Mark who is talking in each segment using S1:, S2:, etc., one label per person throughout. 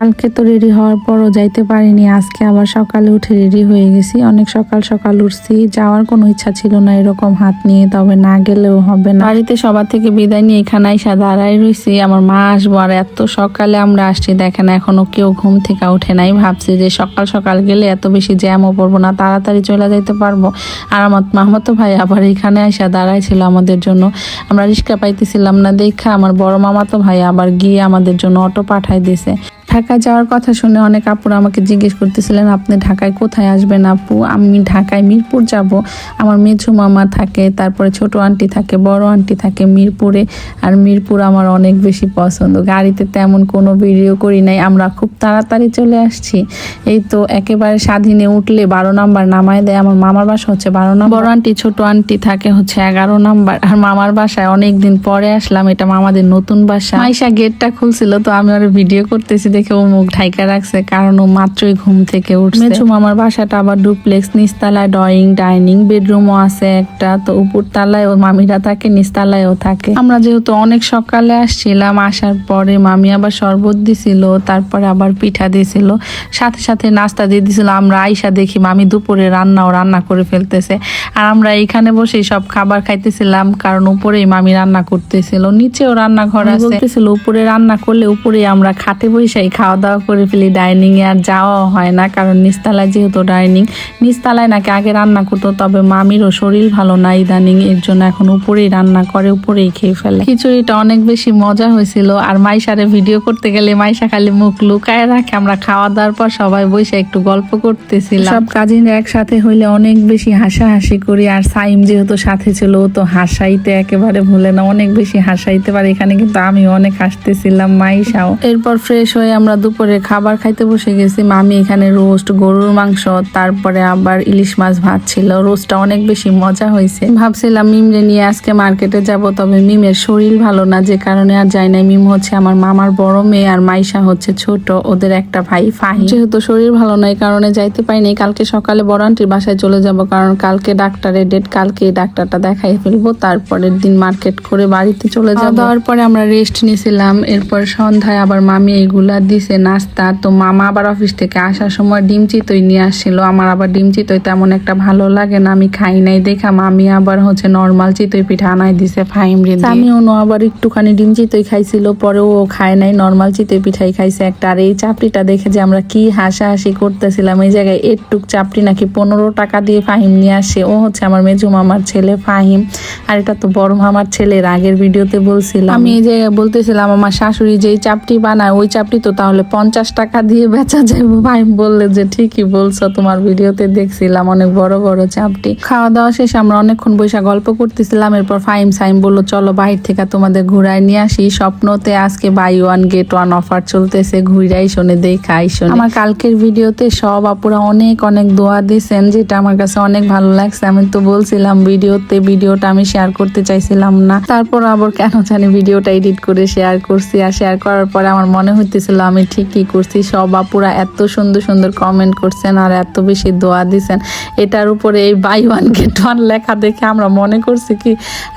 S1: কালকে তো রেডি হওয়ার পরও যাইতে পারিনি, আজকে আবার সকালে উঠে রেডি হয়ে গেছি। অনেক সকাল সকাল উঠছি, যাওয়ার কোনো ইচ্ছা ছিল না এরকম হাত নিয়ে, তবে না গেলেও হবে না। বাড়িতে সবার থেকে বিদায় নিয়ে এখানে আইসা দাঁড়াই রয়েছি আমার মা আসব, আর এত সকালে আমরা আসছি, দেখেন এখনও কেউ ঘুম থেকে উঠে নাই, ভাবছি যে সকাল সকাল গেলে এত বেশি জ্যামও পড়ব না, তাড়াতাড়ি চলে যাইতে পারব। আর আমার মাহমতো ভাই আবার এখানে আইসা দাঁড়াইছিল আমাদের জন্য, আমরা রিক্সা পাইতেছিলাম না, দেখা আমার বড় মামাতো ভাই আবার গিয়ে আমাদের জন্য অটো পাঠাই দিছে ঢাকায় যাওয়ার কথা শুনে অনেক আপুরা আমাকে জিজ্ঞেস করতেছিলেন, আপনি ঢাকায় কোথায় আসবেন আপু? আমি ঢাকায় মিরপুর যাব। আমার মেঝু মামা থাকে, তারপরে ছোট আন্টি থাকে, বড় আন্টি থাকে মিরপুরে, আর মিরপুর আমার অনেক বেশি পছন্দ। গাড়িতে তেমন কোনো ভিডিও করি নাই, আমরা খুব তাড়াতাড়ি চলে আসছি। এই তো একেবারে স্বাধীনে উঠলে বারো নাম্বার নামায় দেয়, আমার মামার বাসা হচ্ছে বারো নাম্বার। বড় আন্টি, ছোট আন্টি থাকে হচ্ছে এগারো নাম্বার, আর মামার বাসায় অনেক দিন পরে আসলাম, এটা মামাদের নতুন বাসা। মাইশা গেটটা খুলছিল, তো আমি আর ভিডিও করতেছি দেখে ও মুখ ঢাইকা রাখছে কারণ ও মাত্রই ঘুম থেকে উঠছে। মেচু মামার বাসাটা আবার ডুপ্লেক্স নিচতলায় ড্রয়িং ডাইনিং বেডরুমও আছে একটা তো উপর তলায় ও মামিরা থাকে নিচতলায়ও থাকে। আমরা যেহেতু অনেক সকালে আসছিলাম আসার পরে মামি আবার শরবত দিছিল তারপরে আবার পিঠা দিছিল সাথে সাথে নাস্তা দিয়ে দিছিল। আমরা আইসা দেখি মামি দুপুরে রান্নাও রান্না করে ফেলতেছে। আর আমরা এইখানে বসে সব খাবার খাইতেছিলাম কারণ উপরেই মামি রান্না করতেছিল নিচেও রান্নাঘর আছে। উপরে রান্না করলে উপরে আমরা খাটে বসেই খাওয়া দাওয়া করে ফেলি ডাইনিং এ আর যাওয়া হয় না কারণ নিচতলায় যেহেতু ডাইনিং নিচতলায় নাকি আগে রান্না করতো তবে মামিরও শরীর ভালো না ইদানিং এর জন্য এখন উপরেই রান্না করে উপরেই খেয়ে ফেলে। খিচুড়িটা অনেক বেশি মজা হয়েছিল আর মাইশারে ভিডিও করতে গেলে মাইশা খালি মুখ লুকায় রাখে আমরা খাওয়া দাওয়ার পর সবাই বসে একটু গল্প করতেছিলাম। সব কাজিনরা একসাথে হইলে অনেক বেশি হাসাহাসি করি আর সাইম যেহেতু সাথে ছিল ও তো হাসাইতে একেবারে ভুলে না অনেক বেশি হাসাইতে পারে এখানে কিন্তু আমি অনেক হাসতেছিলাম মাইশাও। এরপর ফ্রেশ হয়ে আমরা দুপুরে খাবার খাইতে বসে গেছি। মামি এখানে রোস্ট, গরুর মাংস, তারপরে আবার ইলিশ মাছ ভাত ছিল। রোস্টটা অনেক বেশি মজা হয়েছে। ভাবছিলাম মিমরে নিয়ে আজকে মার্কেটে যাব, তবে মিমের শরীর ভালো না, যে কারণে আর যাই নাই। মিম হচ্ছে আমার মামার বড় মেয়ে আর মাইশা হচ্ছে ছোট, ওদের একটা ভাই ফাহি। যেহেতু শরীর ভালো না, এই কারণে যাইতে পাইনি কালকে সকালে বড় আন্টির বাসায় চলে যাব, কারণ কালকে ডাক্তারের ডেট, কালকে ডাক্তারটা দেখাই ফেলব, তারপরের দিন মার্কেট করে বাড়িতে চলে যাব। দেওয়ার পরে আমরা রেস্ট নিয়েছিলাম, এরপর সন্ধ্যায় আবার মামি এইগুলা দিছে নাস্তা। তো মামা আবার অফিস থেকে আসার সময় ডিম চিতই নিয়ে আসছিল। আমার আবার ডিম চিতই তেমন একটা ভালো লাগে না আমি খাই নাই। দেখা মামি আবার হচ্ছে নর্মাল চিতই পিঠা আনাই দিছে ফাইম রে আমি অন্য আবার একটুখানি ডিম চিতই খাইছিল পরে ও খায় নাই নর্মাল চিতই পিঠাই খাইছে একটা। আর এই চাপড়িটা দেখে যে আমরা কি হাসাহাসি করতেছিলাম এই জায়গায় একটুক চাপড়ি নাকি পনেরো টাকা দিয়ে ফাহিম নিয়ে আসে। ও হচ্ছে আমার মেজু মামার ছেলে ফাহিম। আর এটা তো বড় মামার ছেলের আগের ভিডিওতে বলছিলাম। আমি এই জায়গায় বলতেছিলাম আমার শাশুড়ি যেই চাপটি বানায় ওই চাপটি তো তাহলে পঞ্চাশ টাকা দিয়ে বেচা যাবে। ভাই বললে যে, ঠিকই বলছো, তোমার ভিডিওতে দেখছিলাম অনেক বড় বড় চাপটি। খাওয়া দাওয়া শেষে আমরা অনেকক্ষণ বৈশা গল্প করতেছিলাম। এরপর ফাইম সাইম বলল, চলো বাহির থেকে তোমাদের ঘুরায় নিয়ে আসি। স্বপ্নতে আজকে buy one get one offer চলতেছে। ঘুরাই শোনে দেখাই শোনে। আমার কালকের ভিডিওতে সব আপুরা অনেক অনেক দোয়া দিয়েছেন, যেটা আমার কাছে অনেক ভালো লাগছে। আমি তো বলছিলাম, ভিডিওতে ভিডিওটা আমি শেয়ার করতে চাইছিলাম না। তারপর আবার কেন জানি ভিডিওটা এডিট করে শেয়ার করছি। আর শেয়ার করার পরে আমার মনে হইতেছিল আমি ঠিকই করছি। সব আপুরা এত সুন্দর সুন্দর কমেন্ট করছেন আর এত বেশি দোয়া দিছেন। এটার উপরে এই বাই ওয়ান গেট ওয়ান লেখা দেখে আমরা মনে করছি কি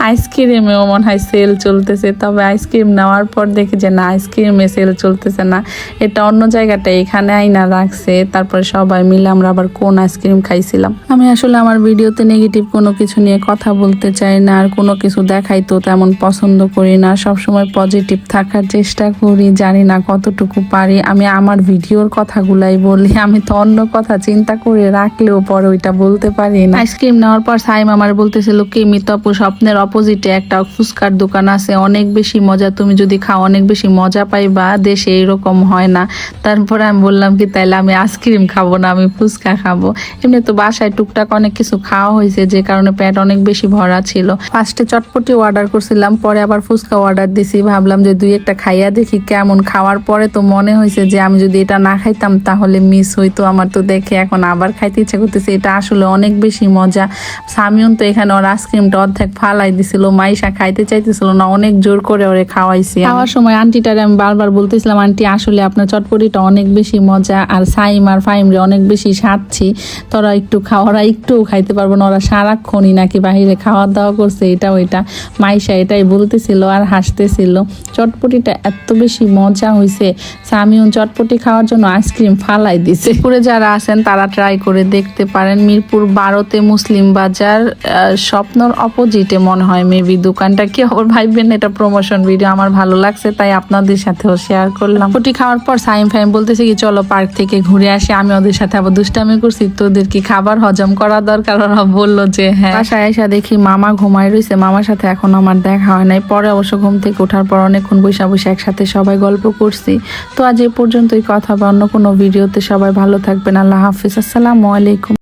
S1: আইসক্রিমেও মনে হয় সেল চলতেছে। তবে আইসক্রিম নেওয়ার পর দেখি যে না আইসক্রিমে সেল চলতেছে না। এটা অন্য জায়গাটা, এখানে আইনা রাখছে। তারপরে সবাই মিলে আমরা আবার কোন আইসক্রিম খাইছিলাম। আমি আসলে আমার ভিডিওতে নেগেটিভ কোনো কিছু নিয়ে কথা বলতে চাই না, আর কোনো কিছু দেখাই তো তেমন পছন্দ করি না। সবসময় পজিটিভ থাকার চেষ্টা করি, জানি না কতটুকু পারি আমি আমার ভিডিওর কথাগুলাই বলি আমি তো অন্য কথা চিন্তা করে রাখলেও পরে ওইটা বলতে পারি না। আইসক্রিম নেওয়ার পর সাইম আমার বলতেছিল কি মিতপু স্বপ্নের অপোজিটে একটা ফুচকার দোকান আছে অনেক বেশি মজা তুমি যদি খাও অনেক বেশি মজা পাইবা দেশে এরকম হয় না। তারপরে আমি বললাম কি তাইলে আমি আইসক্রিম খাব না আমি ফুচকা খাব। এমনি তো বাসায় টুকটাক অনেক কিছু খাওয়া হয়েছে যে কারণে পেট অনেক বেশি ভরা ছিল। ফার্স্টে চটপটি অর্ডার করছিলাম পরে আবার ফুচকা অর্ডার দিছি ভাবলাম যে দুই একটা খাইয়া দেখি কেমন খাওয়ার পরে তো মনে হয়েছে যে আমি যদি এটা না খাইতাম, তাহলে মিস হইতো আমার। তো দেখে এখন আবার খাইতে ইচ্ছা করতেছে। এটা আসলে অনেক বেশি মজা। সামিউন তো এখানে ওর আইসক্রিমটা অর্ধেক ফালাই দিছিল, মাইশা খাইতে চাইতেছিল না, অনেক জোর করে ওরে খাওয়াইছি। খাওয়ার সময় আন্টিটারে আমি বারবার বলতেছিলাম, আন্টি, আসলে আপনার চটপটিটা অনেক বেশি মজা, আর সাইম আর ফাইম রে অনেক বেশি সাচ্ছি। তোরা একটু খাওয়া ওরা একটুও খাইতে পারব না, ওরা সারাক্ষণই নাকি বাহিরে খাওয়া দাওয়া করছে, এটা ওইটা। মাইশা এটাই বলতেছিল আর হাসতেছিল। চটপটিটা এত বেশি মজা হয়েছে সামিউন চটপটি খাওয়ার জন্য আইসক্রিম ফালাই দিছে। পুরে যারা আছেন, তারা ট্রাই করে দেখতে পারেন মিরপুর বারোতে মুসলিম বাজার স্বপ্নর অপোজিটে মনে হয় মেবি দোকানটা। কি আবার ভাইবেন? এটা প্রমোশন ভিডিও আমার ভালো লাগছে, তাই আপনাদের সাথেও শেয়ার করলাম। ফুটি খাওয়ার পর সাইম ফাইম বলতেছে কি, চলো পার্ক থেকে ঘুরে আসি, আমি ওদের সাথে আবার দুষ্টামি করছি, তোদের কি খাবার হজম করা দরকার? ওরা বলল যে হ্যাঁ। বাসায় এসে দেখি মামা ঘুমায় রয়েছে মামার সাথে এখন আমার দেখা হয় নাই। পরে অবশ্য ঘুম থেকে ওঠার পর অনেকক্ষণ বসে বসে একসাথে সবাই গল্প করছি। তো আজ এ পর্যন্তই কথা, বা অন্য কোনো ভিডিওতে সবাই ভালো থাকবেন। আল্লাহ হাফিজ। আসসালামু আলাইকুম।